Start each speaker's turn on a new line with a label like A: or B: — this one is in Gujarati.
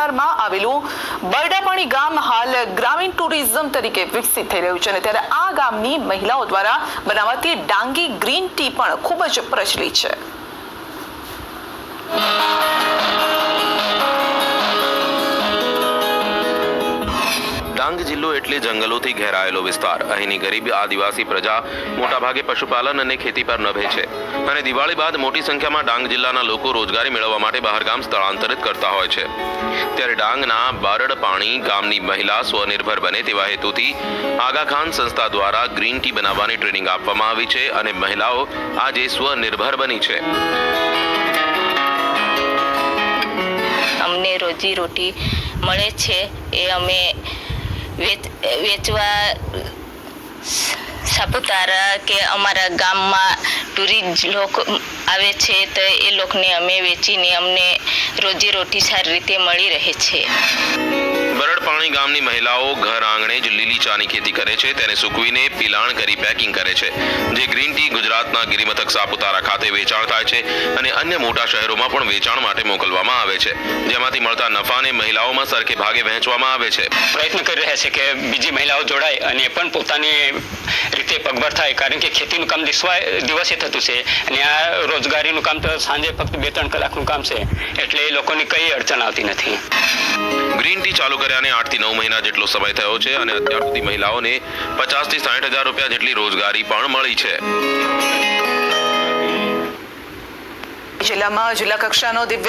A: વિસ્તારમાં આવેલું બરડાપાણી ગામ હાલ ગ્રામીણ ટુરિઝમ તરીકે વિકસિત થઈ રહ્યું છે અને ત્યારે આ ગામની મહિલાઓ દ્વારા બનાવાતી ડાંગી ગ્રીન ટી પણ ખૂબ જ પ્રચલિત છે.
B: ડાંગ જિલ્લો એટલે જંગલોથી ઘેરાયેલો વિસ્તાર. અહીંની ગરીબ આદિવાસી પ્રજા મોટાભાગે પશુપાલન અને ખેતી પર નભે છે. અને દિવાળી બાદ મોટી સંખ્યામાં ડાંગ જિલ્લાના લોકો રોજગારી મેળવવા માટે બહારગામ સ્થળાંતરિત કરતા હોય છે. ત્યારે ડાંગના બારડ પાણી ગામની મહિલા સ્વનિર્ભર બને તેવા હેતુથી આગાખાન સંસ્થા દ્વારા ગ્રીન ટી બનાવવાની ટ્રેનિંગ આપવામાં આવી છે અને મહિલાઓ આજે સ્વનિર્ભર બની છે.
C: અમને રોજી રોટી મળે છે. એ અમે વેચવા સાપુતારા કે અમારા ગામમાં ટુરિસ્ટ લોકો આવે છે તો એ લોકોને અમે વેચીને અમને રોજી રોટી સારી રીતે મળી રહે છે.
B: પાણી ગામની મહિલાઓ ઘર આંગણે જ લીલી ચાની ખેતી કરે છે. તેને સૂકવીને પીલાણ કરી પેકિંગ કરે છે. જે ગ્રીન ટી ગુજરાતના ગિરિમથક સાપુતારા ખાતે વેચાણ થાય છે અને અન્ય મોટા શહેરોમાં પણ વેચાણ માટે મોકલવામાં આવે છે. જેમાંથી મળતા નફાને મહિલાઓમાં સરખે ભાગે વહેંચવામાં આવે છે.
D: પ્રયત્ન કરી રહ્યા છે કે બીજી મહિલાઓ જોડાય અને પણ પોતાની રીતે પગભર થાય. કારણ કે ખેતીનું કામ દિવસે થતું છે અને આ રોજગારીનું કામ તો સાંજે ફક્ત બે ત્રણ કલાકનું કામ છે. એટલે એ લોકોની કઈ અડચણ આવતી નથી.
B: ચાલુ કર્યાને આઠથી નવ મહિના જેટલો સમય થયો છે અને અત્યાર સુધી મહિલાઓને પચાસથી સાઠ હજાર રૂપિયા જેટલી રોજગારી પણ મળી છે.
A: જિલ્લામાં જિલ્લા કક્ષાનો દિવ્યાંગ